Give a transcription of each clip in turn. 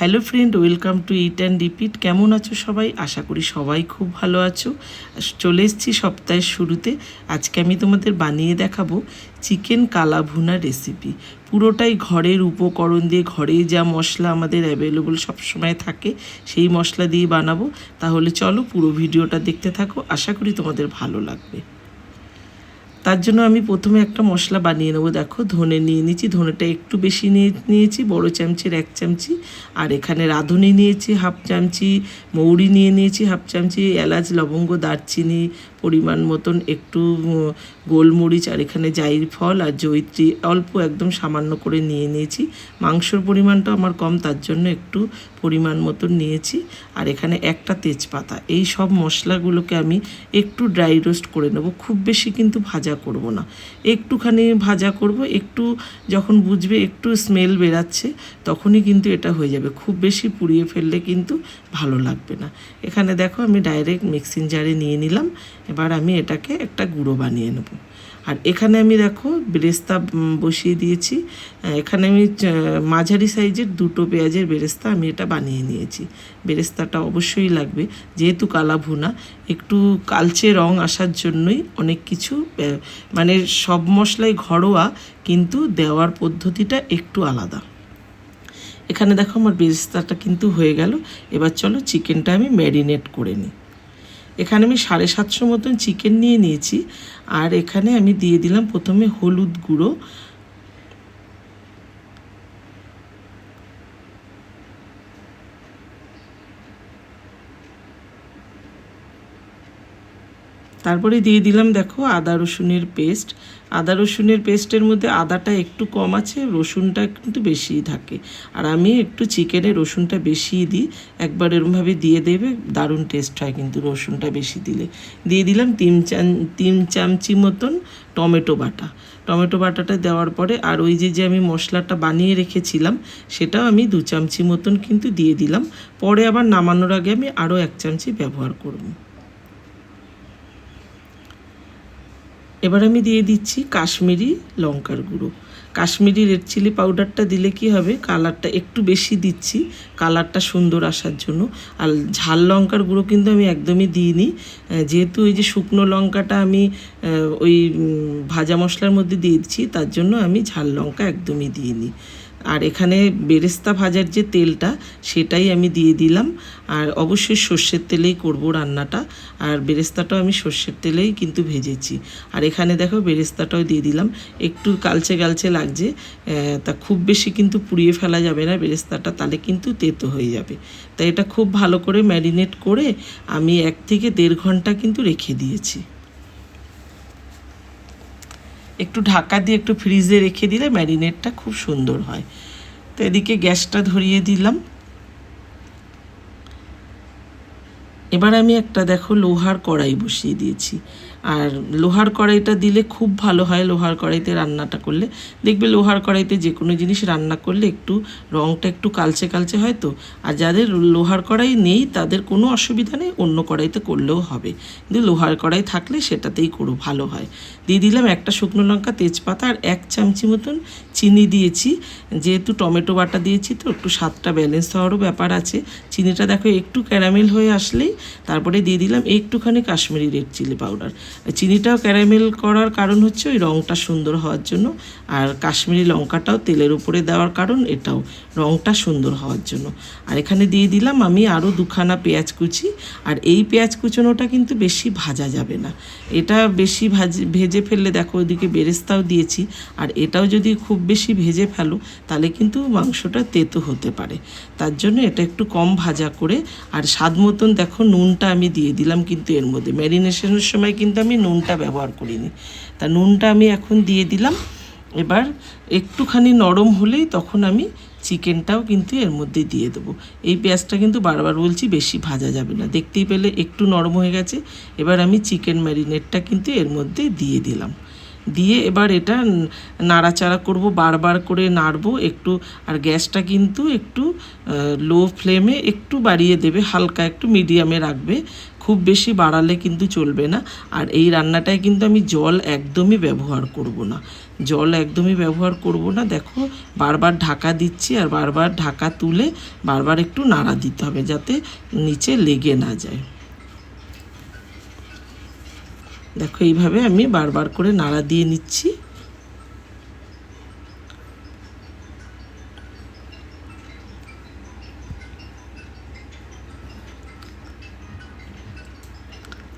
Hello friend, welcome to eat and repeat. কেমন আছো সবাই? আশা করি সবাই খুব ভালো আছো। চলে এসেছি সপ্তাহের শুরুতে। আজকে আমি তোমাদের বানিয়ে দেখাবো চিকেন কালা ভুনা রেসিপি। পুরোটাই ঘরের উপকরণ দিয়ে, ঘরে যা মশলা আমাদের অ্যাভেলেবল সবসময় থাকে, সেই মশলা দিয়ে বানাবো। তাহলে চলো পুরো ভিডিওটা দেখতে থাকো। আশা করি তোমাদের ভালো লাগবে। তার জন্য আমি প্রথমে একটা মশলা বানিয়ে নেব। দেখো, ধনে নিয়ে নিয়েছি, ধনেটা একটু বেশি নিয়ে নিয়েছি, বড় চামচের এক চামচি। আর এখানে রাঁধুনি নিয়েছি, হাফ চামচি, মৌরি নিয়ে নিয়েছি, হাফ চামচি, এলাচ, লবঙ্গ, দারচিনি পরিমাণ মতন একটু গোলমরিচ আর এখানে জাইর ফল আর জৈত্রী অল্প একদম সামান্য করে নিয়ে নিয়েছি। মাংসর পরিমাণটা আমার কম, তার জন্য একটু পরিমাণ মতন নিয়েছি। আর এখানে একটা তেজপাতা, এই সব মশলাগুলোকে আমি একটু ড্রাই রোস্ট করে নেব, খুব বেশি কিন্তু ভাজা করব না। একটুখানি ভাজা করব, একটু যখন বুঝবে একটু স্মেল বেরাচ্ছে তখনই কিন্তু এটা হয়ে যাবে। খুব বেশি পুড়িয়ে ফেললে কিন্তু ভালো লাগবে না। এখানে দেখো আমি ডাইরেক্ট মিক্সিং জারে নিয়ে নিলাম। এবার আমি এটাকে একটা গুঁড়ো বানিয়ে নেব। আর এখানে আমি দেখো বেরেস্তা বসিয়ে দিয়েছি। এখানে আমি মাঝারি সাইজের দুটো পেঁয়াজের বেরেস্তা আমি এটা বানিয়ে নিয়েছি। বেরেস্তাটা অবশ্যই লাগবে। যেহেতু কালা ভুনা, একটু কালচে রং আসার জন্যই অনেক কিছু মানে সব মশলাই ঘরোয়া, কিন্তু দেওয়ার পদ্ধতিটা একটু আলাদা। এখানে দেখো আমার বেরেস্তাটা কিন্তু হয়ে গেল। এবার চলো চিকেনটা আমি ম্যারিনেট করে নিই। এখানে আমি সাড়ে সাতশো মতন চিকেন নিয়ে নিয়েছি। আর এখানে আমি দিয়ে দিলাম প্রথমে হলুদ গুঁড়ো। তারপরে দিয়ে দিলাম, দেখো, আদা রসুনের পেস্ট। আদা রসুনের পেস্টের মধ্যে আদাটা একটু কম আছে, রসুনটা কিন্তু বেশিই থাকে। আর আমি একটু চিকেনে রসুনটা বেশিই দিই, একবার এরমভাবে দিয়ে দেবে, দারুণ টেস্ট হয় কিন্তু রসুনটা বেশি দিলে। দিয়ে দিলাম তিন চাম তিন চামচি মতন টমেটো বাটা। টমেটো বাটাটা দেওয়ার পরে, আর ওই যে যে আমি মশলাটা বানিয়ে রেখেছিলাম, সেটাও আমি দু চামচি মতন কিন্তু দিয়ে দিলাম। পরে আবার নামানোর আগে আমি আরও এক চামচি ব্যবহার করব। এবার আমি দিয়ে দিচ্ছি কাশ্মীরি লঙ্কার গুঁড়ো। কাশ্মীরি রেড চিলি পাউডারটা দিলে কি হবে? কালারটা একটু বেশি দিচ্ছি কালারটা সুন্দর আসার জন্য। আর ঝাল লঙ্কার গুঁড়ো কিন্তু আমি একদমই দিইনি। যেহেতু ওই যে শুকনো লঙ্কাটা আমি ওই ভাজা মশলার মধ্যে দিয়ে দিচ্ছি, তার জন্য আমি ঝাল লঙ্কা একদমই দিইনি। আর এখানে বেরেস্তা ভাজার যে তেলটা, সেটাই আমি দিয়ে দিলাম। আর অবশ্যই সর্ষের তেলেই করব রান্নাটা। আর বেরেস্তাটাও আমি সর্ষের তেলেই কিন্তু ভেজেছি। আর এখানে দেখো বেরেস্তাটাও দিয়ে দিলাম। একটু কালচে কালচে লাগছে তা খুব বেশি কিন্তু পুড়িয়ে ফেলা যাবে না বেরেস্তাটা, তাহলে কিন্তু তেতো হয়ে যাবে। তাই এটা খুব ভালো করে ম্যারিনেট করে আমি এক থেকে দেড় ঘণ্টা কিন্তু রেখে দিয়েছি। একটু ঢাকা দিয়ে একটু ফ্রিজে রেখে দিলে ম্যারিনেটটা খুব সুন্দর হয়। তো এদিকে গ্যাসটা ধরিয়ে দিলাম। এবার আমি একটা, দেখো, লোহার কড়াই বসিয়ে দিয়েছি। আর লোহার কড়াইটা দিলে খুব ভালো হয়, লোহার কড়াইতে রান্নাটা করলে। দেখবে লোহার কড়াইতে যে কোনো জিনিস রান্না করলে একটু রঙটা একটু কালচে কালচে হয় তো। আর যাদের লোহার কড়াই নেই, তাদের কোনো অসুবিধা নেই, অন্য কড়াইতে করলেও হবে। কিন্তু লোহার কড়াই থাকলে সেটাতেই করো, ভালো হয়। দিয়ে দিলাম একটা শুকনো লঙ্কা, তেজপাতা আর এক চামচি মতন চিনি দিয়েছি। যেহেতু টমেটো বাটা দিয়েছি তো, একটু স্বাদটা ব্যালেন্স হওয়ারও ব্যাপার আছে। চিনিটা দেখো একটু ক্যারামেল হয়ে আসলেই, তারপরে দিয়ে দিলাম একটুখানি কাশ্মীরি রেড চিলি পাউডার চিনিটাও ক্যারামেল করার কারণ হচ্ছে ওই রঙটা সুন্দর হওয়ার জন্য। আর কাশ্মীরি লঙ্কাটাও তেলের উপরে দেওয়ার কারণ, এটাও রঙটা সুন্দর হওয়ার জন্য। আর এখানে দিয়ে দিলাম আমি আরও দুখানা পেঁয়াজ কুচি। আর এই পেঁয়াজ কুচোনোটা কিন্তু বেশি ভাজা যাবে না। এটা বেশি ভাজি, ভেজে ফেললে দেখো ওইদিকে বেরেস্তাও দিয়েছি। আর এটাও যদি খুব বেশি ভেজে ফেলো, তাহলে কিন্তু মাংসটা তেতো হতে পারে। তার জন্য এটা একটু কম ভাজা করে। আর স্বাদ মতন দেখো নুনটা আমি দিয়ে দিলাম কিন্তু এর মধ্যে। ম্যারিনেশনের সময় কিন্তু আমি নুনটা ব্যবহার করিনি। তা নুনটা আমি এখন দিয়ে দিলাম। এবার একটুখানি নরম হলেই তখন আমি চিকেনটাও কিন্তু এর মধ্যে দিয়ে দেবো। এই পেঁয়াজটা কিন্তু বারবার বলছি বেশি ভাজা যাবে না। দেখতেই পেলে একটু নরম হয়ে গেছে। এবার আমি চিকেন ম্যারিনেটটা কিন্তু এর মধ্যে দিয়ে দিলাম। দিয়ে এবার এটা নাড়াচাড়া করব, বারবার করে নাড়বো একটু। আর গ্যাসটা কিন্তু একটু লো ফ্লেমে একটু বাড়িয়ে দেবে, হালকা একটু মিডিয়ামে রাখবে। খুব বেশি বাড়ালে কিন্তু চলবে না। আর এই রান্নাটায় কিন্তু আমি জল একদমই ব্যবহার করব না। জল একদমই ব্যবহার করব না। দেখো, বারবার ঢাকা দিচ্ছি আর বারবার ঢাকা তুলে বারবার একটু নাড়া দিতে হবে যাতে নিচে লেগে না যায়। দেখো, এইভাবে আমি বারবার করে নাড়া দিয়ে নিচ্ছি।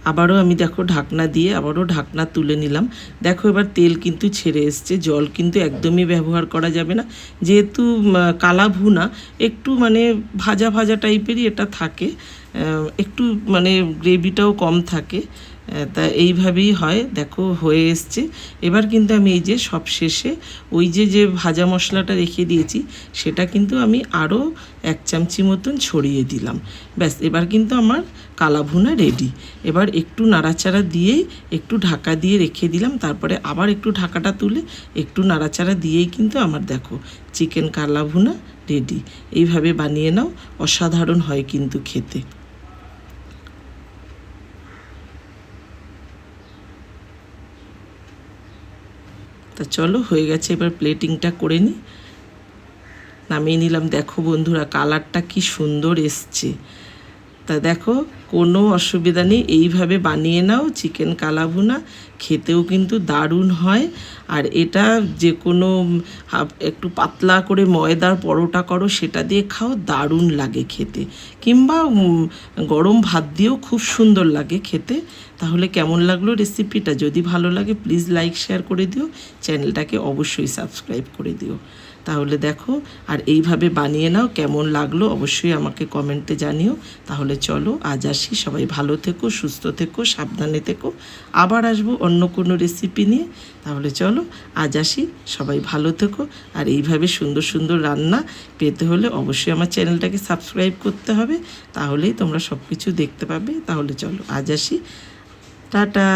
আবারও আমি দেখো ঢাকনা দিয়ে আবারও ঢাকনা তুলে নিলাম। দেখো এবার তেল কিন্তু ছেড়ে এসছে, জল কিন্তু একদমই ব্যবহার করা যাবে না। যেহেতু কালা ভুনা, একটু মানে ভাজা ভাজা টাইপেরই এটা থাকে। একটু মানে গ্রেভিটাও কম থাকে। তা এইভাবেই হয়। দেখো, হয়ে এসছে। এবার কিন্তু আমি এই যে সব শেষে ওই যে যে ভাজা মশলাটা রেখে দিয়েছি, সেটা কিন্তু আমি আরও এক চামচি মতন ছড়িয়ে দিলাম। ব্যাস, এবার কিন্তু আমার কালা ভুনা রেডি এবার একটু নাড়াচাড়া দিয়েই একটু ঢাকা দিয়ে রেখে দিলাম। তারপরে আবার একটু ঢাকাটা তুলে একটু নাড়াচাড়া দিয়েই কিন্তু আমার দেখো চিকেন কালা ভুনা রেডি এইভাবে বানিয়ে নাও, অসাধারণ হয় কিন্তু খেতে। তা চলো, হয়ে গেছে, এবার প্লেটিংটা করে নিই নামিয়ে নিলাম। দেখো বন্ধুরা কালারটা কি সুন্দর এসছে। তা দেখো, কোনো অসুবিধা নেই। এইভাবে বানিয়ে নাও, চিকেন কালাভুনা। খেতেও কিন্তু দারুণ হয়। আর এটা যে কোনো একটু পাতলা করে ময়দার পরোটা করো, সেটা দিয়ে খাও, দারুণ লাগে খেতে। কিংবা গরম ভাত দিয়েও খুব সুন্দর লাগে খেতে। তাহলে কেমন লাগল রেসিপিটা? যদি ভালো লাগে, প্লিজ লাইক, শেয়ার করে দিও। চ্যানেলটাকে অবশ্যই সাবস্ক্রাইব করে দিও। তাহলে দেখো, আর এইভাবে বানিয়ে নাও, কেমন লাগল অবশ্যই আমাকে কমেন্টে জানিও। তাহলে চলো, আজ আসি, সবাই ভালো থেকো, সুস্থ থেকো, সাবধানে থেকো। আবার আসব অন্য কোনো রেসিপি নিয়ে। তাহলে চলো, আজ আসি, সবাই ভালো থেকো। আর এইভাবে সুন্দর সুন্দর রান্না পেতে হলে অবশ্যই আমার চ্যানেলটাকে সাবস্ক্রাইব করতে হবে। তাহলেই তোমরা সব কিছু দেখতে পাবে। তাহলে চলো, আজ আসি। টাটা!